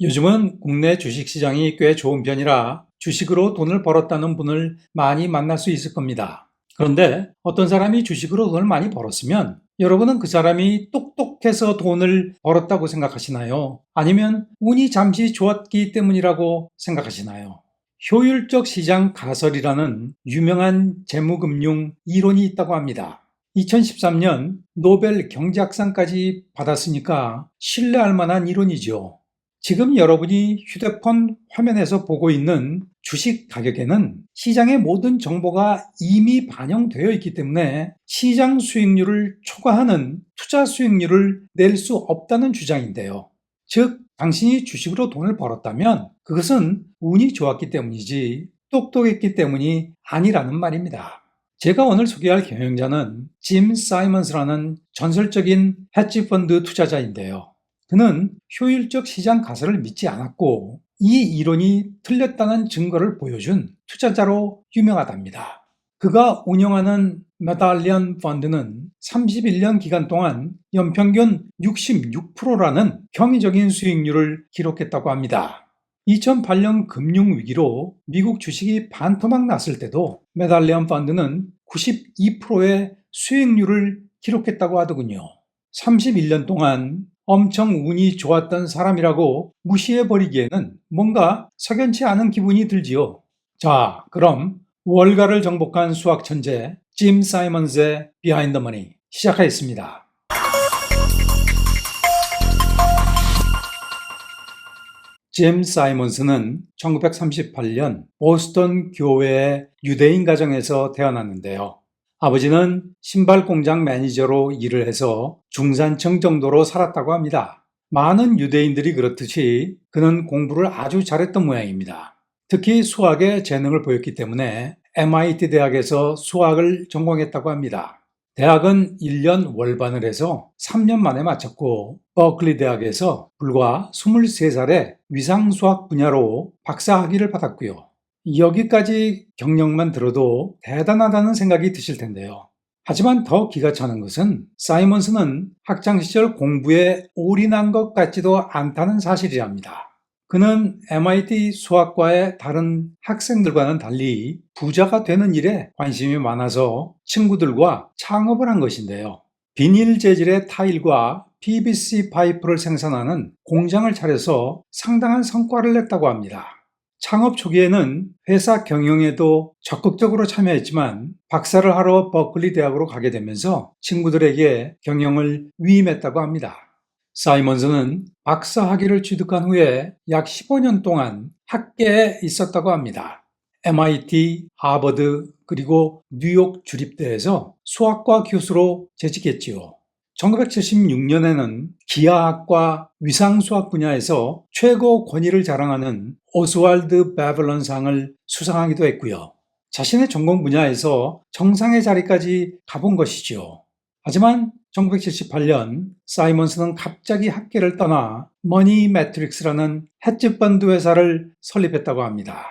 요즘은 국내 주식시장이 꽤 좋은 편이라 주식으로 돈을 벌었다는 분을 많이 만날 수 있을 겁니다. 그런데 어떤 사람이 주식으로 돈을 많이 벌었으면 여러분은 그 사람이 똑똑해서 돈을 벌었다고 생각하시나요? 아니면 운이 잠시 좋았기 때문이라고 생각하시나요? 효율적 시장 가설이라는 유명한 재무금융 이론이 있다고 합니다. 2013년 노벨 경제학상까지 받았으니까 신뢰할 만한 이론이죠. 지금 여러분이 휴대폰 화면에서 보고 있는 주식 가격에는 시장의 모든 정보가 이미 반영되어 있기 때문에 시장 수익률을 초과하는 투자 수익률을 낼 수 없다는 주장인데요. 즉, 당신이 주식으로 돈을 벌었다면 그것은 운이 좋았기 때문이지 똑똑했기 때문이 아니라는 말입니다. 제가 오늘 소개할 경영자는 짐 사이먼스라는 전설적인 헤지펀드 투자자인데요. 그는 효율적 시장 가설을 믿지 않았고 이 이론이 틀렸다는 증거를 보여준 투자자로 유명하답니다. 그가 운영하는 메달리언 펀드는 31년 기간 동안 연평균 66%라는 경이적인 수익률을 기록했다고 합니다. 2008년 금융위기로 미국 주식이 반토막 났을 때도 메달리언 펀드는 92%의 수익률을 기록했다고 하더군요. 31년 동안 엄청 운이 좋았던 사람이라고 무시해버리기에는 뭔가 석연치 않은 기분이 들지요. 자, 그럼 월가를 정복한 수학 천재 짐 사이먼스의 비하인드 머니 시작하겠습니다. 짐 사이먼스는 1938년 보스턴 교회의 유대인 가정에서 태어났는데요. 아버지는 신발 공장 매니저로 일을 해서 중산층 정도로 살았다고 합니다. 많은 유대인들이 그렇듯이 그는 공부를 아주 잘했던 모양입니다. 특히 수학에 재능을 보였기 때문에 MIT 대학에서 수학을 전공했다고 합니다. 대학은 1년 월반을 해서 3년 만에 마쳤고 버클리 대학에서 불과 23살에 위상수학 분야로 박사 학위를 받았고요. 여기까지 경력만 들어도 대단하다는 생각이 드실 텐데요. 하지만 더 기가 차는 것은 사이먼스는 학창시절 공부에 올인한 것 같지도 않다는 사실이랍니다. 그는 MIT 수학과의 다른 학생들과는 달리 부자가 되는 일에 관심이 많아서 친구들과 창업을 한 것인데요. 비닐 재질의 타일과 PVC 파이프를 생산하는 공장을 차려서 상당한 성과를 냈다고 합니다. 창업 초기에는 회사 경영에도 적극적으로 참여했지만 박사를 하러 버클리 대학으로 가게 되면서 친구들에게 경영을 위임했다고 합니다. 사이먼스는 박사 학위를 취득한 후에 약 15년 동안 학계에 있었다고 합니다. MIT, 하버드, 그리고 뉴욕 주립대에서 수학과 교수로 재직했지요. 1976년에는 기하학과 위상수학 분야에서 최고 권위를 자랑하는 오스왈드 베블런상을 수상하기도 했고요. 자신의 전공 분야에서 정상의 자리까지 가본 것이죠. 하지만 1978년 사이먼스는 갑자기 학계를 떠나 머니 매트릭스라는 헤지펀드 회사를 설립했다고 합니다.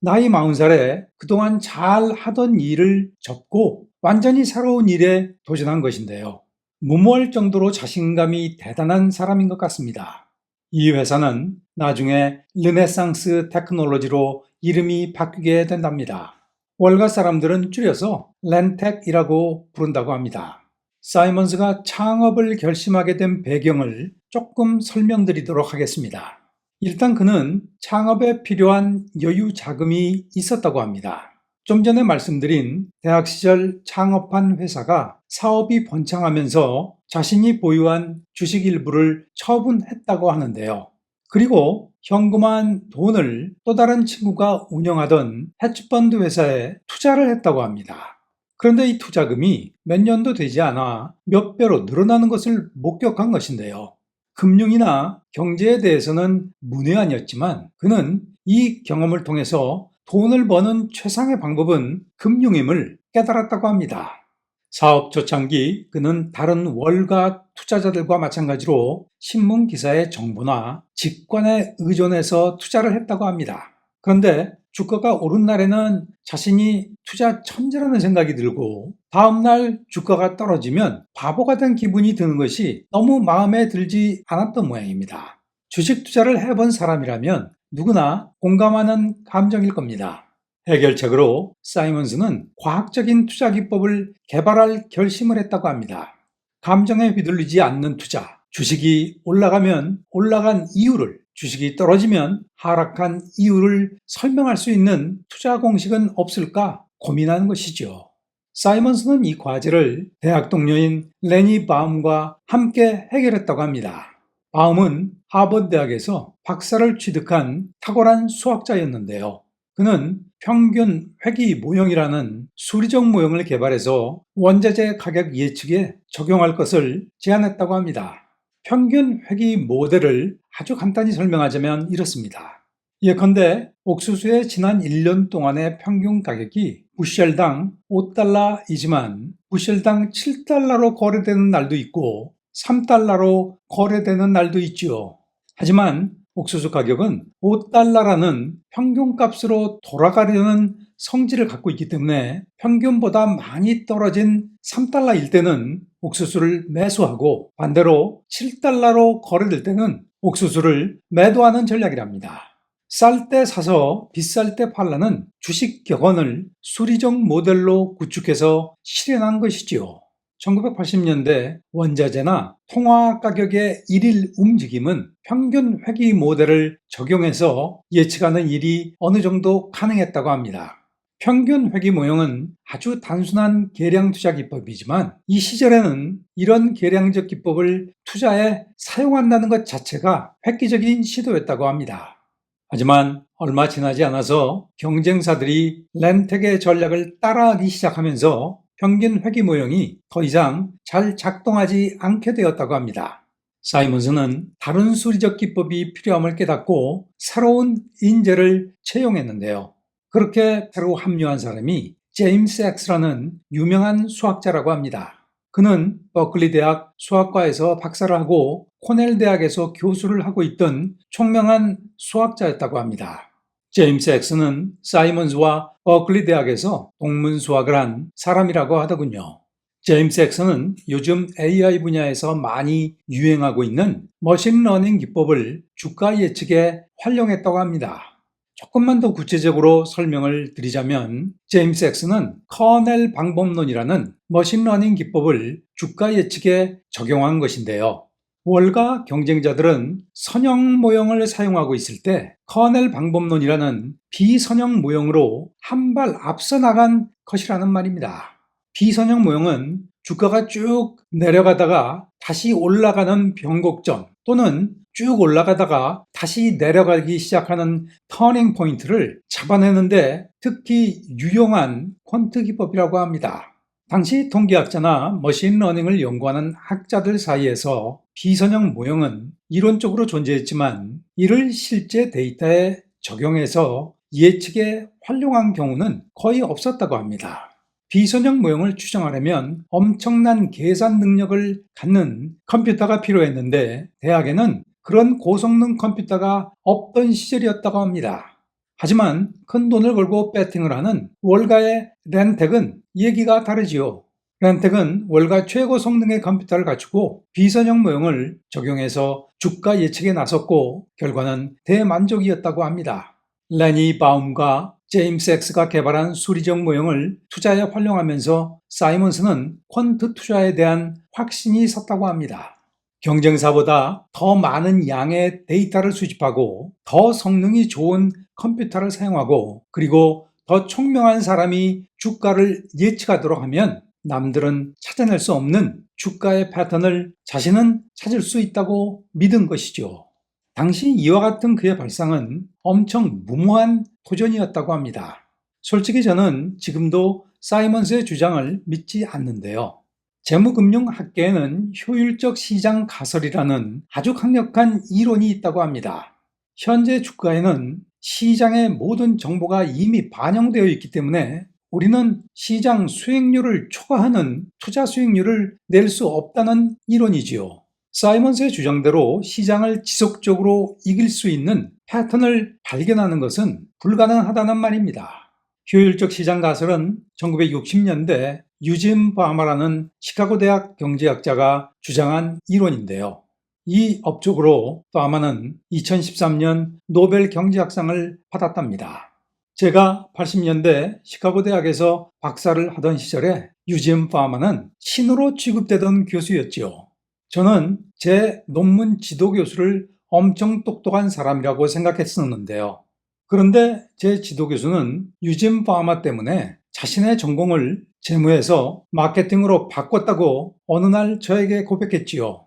나이 40살에 그동안 잘 하던 일을 접고 완전히 새로운 일에 도전한 것인데요. 무모할 정도로 자신감이 대단한 사람인 것 같습니다. 이 회사는 나중에 르네상스 테크놀로지로 이름이 바뀌게 된답니다. 월가 사람들은 줄여서 렌텍이라고 부른다고 합니다. 사이먼스가 창업을 결심하게 된 배경을 조금 설명드리도록 하겠습니다. 일단 그는 창업에 필요한 여유 자금이 있었다고 합니다. 좀 전에 말씀드린 대학 시절 창업한 회사가 사업이 번창하면서 자신이 보유한 주식 일부를 처분했다고 하는데요. 그리고 현금한 돈을 또 다른 친구가 운영하던 헤지펀드 회사에 투자를 했다고 합니다. 그런데 이 투자금이 몇 년도 되지 않아 몇 배로 늘어나는 것을 목격한 것인데요. 금융이나 경제에 대해서는 문외한이었지만 그는 이 경험을 통해서 돈을 버는 최상의 방법은 금융임을 깨달았다고 합니다. 사업 초창기 그는 다른 월가 투자자들과 마찬가지로 신문 기사의 정보나 직관에 의존해서 투자를 했다고 합니다. 그런데 주가가 오른 날에는 자신이 투자 천재라는 생각이 들고 다음날 주가가 떨어지면 바보가 된 기분이 드는 것이 너무 마음에 들지 않았던 모양입니다. 주식 투자를 해본 사람이라면 누구나 공감하는 감정일 겁니다. 해결책으로 사이먼스는 과학적인 투자 기법을 개발할 결심을 했다고 합니다. 감정에 휘둘리지 않는 투자, 주식이 올라가면 올라간 이유를, 주식이 떨어지면 하락한 이유를 설명할 수 있는 투자 공식은 없을까 고민하는 것이죠. 사이먼스는 이 과제를 대학 동료인 레니 바움과 함께 해결했다고 합니다. 바움은 하버드 대학에서 박사를 취득한 탁월한 수학자였는데요. 그는 평균 회귀 모형이라는 수리적 모형을 개발해서 원자재 가격 예측에 적용할 것을 제안했다고 합니다. 평균 회귀 모델을 아주 간단히 설명하자면 이렇습니다. 예컨대 옥수수의 지난 1년 동안의 평균 가격이 부셜당 5달러이지만 부셜당 7달러로 거래되는 날도 있고 3달러로 거래되는 날도 있지요. 하지만 옥수수 가격은 5달러라는 평균값으로 돌아가려는 성질을 갖고 있기 때문에 평균보다 많이 떨어진 3달러일 때는 옥수수를 매수하고 반대로 7달러로 거래될 때는 옥수수를 매도하는 전략이랍니다. 쌀 때 사서 비쌀 때 팔라는 주식 격언을 수리적 모델로 구축해서 실현한 것이지요. 1980년대 원자재나 통화 가격의 일일 움직임은 평균 회귀 모델을 적용해서 예측하는 일이 어느 정도 가능했다고 합니다. 평균 회귀 모형은 아주 단순한 계량 투자 기법이지만 이 시절에는 이런 계량적 기법을 투자에 사용한다는 것 자체가 획기적인 시도였다고 합니다. 하지만 얼마 지나지 않아서 경쟁사들이 렌텍의 전략을 따라하기 시작하면서 평균 회귀 모형이 더 이상 잘 작동하지 않게 되었다고 합니다. 사이먼스는 다른 수리적 기법이 필요함을 깨닫고 새로운 인재를 채용했는데요. 그렇게 새로 합류한 사람이 제임스 엑스라는 유명한 수학자라고 합니다. 그는 버클리 대학 수학과에서 박사를 하고 코넬 대학에서 교수를 하고 있던 총명한 수학자였다고 합니다. 제임스 엑스는 사이먼스와 버클리 대학에서 동문 수학을 한 사람이라고 하더군요. 제임스 엑스는 요즘 AI 분야에서 많이 유행하고 있는 머신러닝 기법을 주가 예측에 활용했다고 합니다. 조금만 더 구체적으로 설명을 드리자면 제임스 엑스는 커넬 방법론이라는 머신러닝 기법을 주가 예측에 적용한 것인데요. 월가 경쟁자들은 선형 모형을 사용하고 있을 때 커넬 방법론이라는 비선형 모형으로 한 발 앞서 나간 것이라는 말입니다. 비선형 모형은 주가가 쭉 내려가다가 다시 올라가는 변곡점 또는 쭉 올라가다가 다시 내려가기 시작하는 터닝 포인트를 잡아내는데 특히 유용한 퀀트 기법이라고 합니다. 당시 통계학자나 머신러닝을 연구하는 학자들 사이에서 비선형 모형은 이론적으로 존재했지만 이를 실제 데이터에 적용해서 예측에 활용한 경우는 거의 없었다고 합니다. 비선형 모형을 추정하려면 엄청난 계산 능력을 갖는 컴퓨터가 필요했는데 대학에는 그런 고성능 컴퓨터가 없던 시절이었다고 합니다. 하지만 큰 돈을 걸고 배팅을 하는 월가의 렌텍은 얘기가 다르지요. 렌텍은 월가 최고 성능의 컴퓨터를 갖추고 비선형 모형을 적용해서 주가 예측에 나섰고 결과는 대만족이었다고 합니다. 레니 바움과 제임스 엑스가 개발한 수리적 모형을 투자에 활용하면서 사이먼스는 퀀트 투자에 대한 확신이 섰다고 합니다. 경쟁사보다 더 많은 양의 데이터를 수집하고 더 성능이 좋은 컴퓨터를 사용하고 그리고 더 총명한 사람이 주가를 예측하도록 하면 남들은 찾아낼 수 없는 주가의 패턴을 자신은 찾을 수 있다고 믿은 것이죠. 당시 이와 같은 그의 발상은 엄청 무모한 도전이었다고 합니다. 솔직히 저는 지금도 사이먼스의 주장을 믿지 않는데요. 재무금융학계에는 효율적 시장 가설이라는 아주 강력한 이론이 있다고 합니다. 현재 주가에는 시장의 모든 정보가 이미 반영되어 있기 때문에 우리는 시장 수익률을 초과하는 투자 수익률을 낼 수 없다는 이론이지요. 사이먼스의 주장대로 시장을 지속적으로 이길 수 있는 패턴을 발견하는 것은 불가능하다는 말입니다. 효율적 시장 가설은 1960년대 유진 바마라는 시카고 대학 경제학자가 주장한 이론인데요. 이 업적으로 파마는 2013년 노벨 경제학상을 받았답니다. 제가 80년대 시카고 대학에서 박사를 하던 시절에 유지엄 파마는 신으로 취급되던 교수였지요. 저는 제 논문 지도 교수를 엄청 똑똑한 사람이라고 생각했었는데요. 그런데 제 지도 교수는 유진 파마 때문에 자신의 전공을 재무에서 마케팅으로 바꿨다고 어느 날 저에게 고백했지요.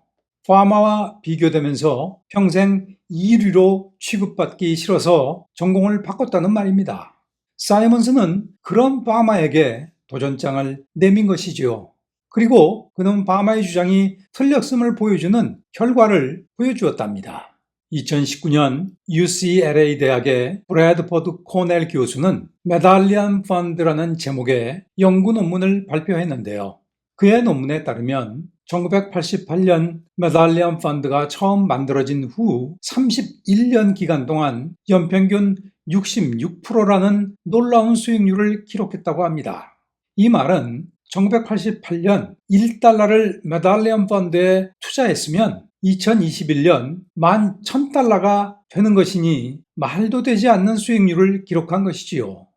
파마와 비교되면서 평생 이류로 취급받기 싫어서 전공을 바꿨다는 말입니다. 사이먼스는 그런 파마에게 도전장을 내민 것이지요. 그리고 그는 파마의 주장이 틀렸음을 보여주는 결과를 보여주었답니다. 2019년 UCLA 대학의 브래드포드 코넬 교수는 메달리안 펀드라는 제목의 연구 논문을 발표했는데요. 그의 논문에 따르면 1988년 메달리안 펀드가 처음 만들어진 후 31년 기간 동안 연평균 66%라는 놀라운 수익률을 기록했다고 합니다. 이 말은 1988년 1달러를 메달리언 펀드에 투자했으면 2021년 11,000달러가 되는 것이니 말도 되지 않는 수익률을 기록한 것이지요.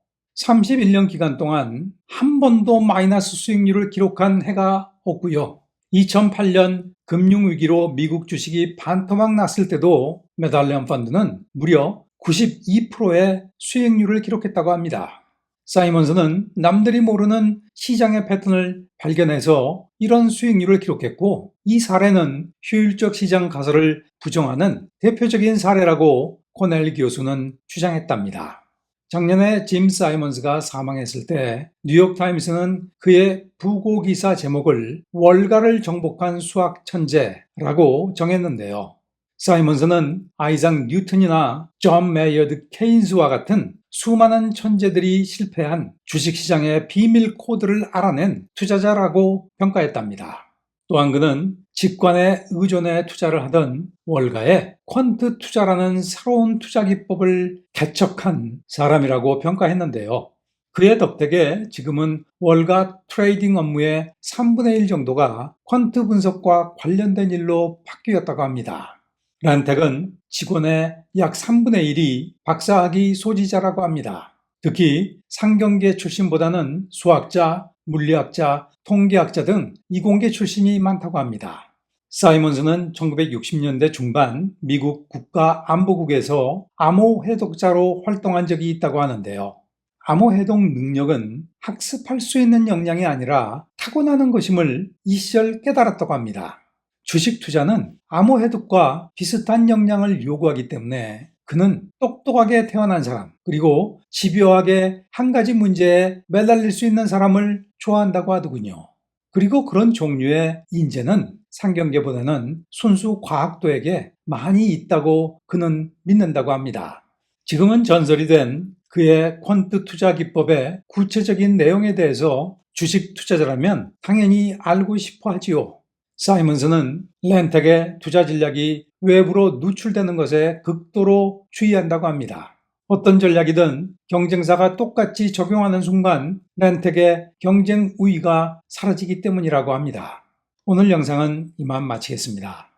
31년 기간 동안 한 번도 마이너스 수익률을 기록한 해가 없고요. 2008년 금융위기로 미국 주식이 반토막 났을 때도 메달리언 펀드는 무려 92%의 수익률을 기록했다고 합니다. 사이먼스는 남들이 모르는 시장의 패턴을 발견해서 이런 수익률을 기록했고 이 사례는 효율적 시장 가설을 부정하는 대표적인 사례라고 코넬 교수는 주장했답니다. 작년에 짐 사이먼스가 사망했을 때 뉴욕타임스는 그의 부고 기사 제목을 월가를 정복한 수학 천재라고 정했는데요. 사이먼스는 아이작 뉴턴이나 존 메이어드 케인스와 같은 수많은 천재들이 실패한 주식시장의 비밀 코드를 알아낸 투자자라고 평가했답니다. 또한 그는 직관에 의존해 투자를 하던 월가의 퀀트 투자라는 새로운 투자 기법을 개척한 사람이라고 평가했는데요. 그의 덕택에 지금은 월가 트레이딩 업무의 3분의 1 정도가 퀀트 분석과 관련된 일로 바뀌었다고 합니다. 란텍은 직원의 약 3분의 1이 박사학위 소지자라고 합니다. 특히 상경계 출신보다는 수학자, 물리학자, 통계학자 등 이공계 출신이 많다고 합니다. 사이먼스는 1960년대 중반 미국 국가안보국에서 암호 해독자로 활동한 적이 있다고 하는데요. 암호 해독 능력은 학습할 수 있는 역량이 아니라 타고나는 것임을 이 시절 깨달았다고 합니다. 주식 투자는 암호 해독과 비슷한 역량을 요구하기 때문에 그는 똑똑하게 태어난 사람, 그리고 집요하게 한 가지 문제에 매달릴 수 있는 사람을 좋아한다고 하더군요. 그리고 그런 종류의 인재는 상경계보다는 순수 과학도에게 많이 있다고 그는 믿는다고 합니다. 지금은 전설이 된 그의 퀀트 투자 기법의 구체적인 내용에 대해서 주식 투자자라면 당연히 알고 싶어 하지요. 사이먼스는 렌텍의 투자 전략이 외부로 누출되는 것에 극도로 주의한다고 합니다. 어떤 전략이든 경쟁사가 똑같이 적용하는 순간 렌텍의 경쟁 우위가 사라지기 때문이라고 합니다. 오늘 영상은 이만 마치겠습니다.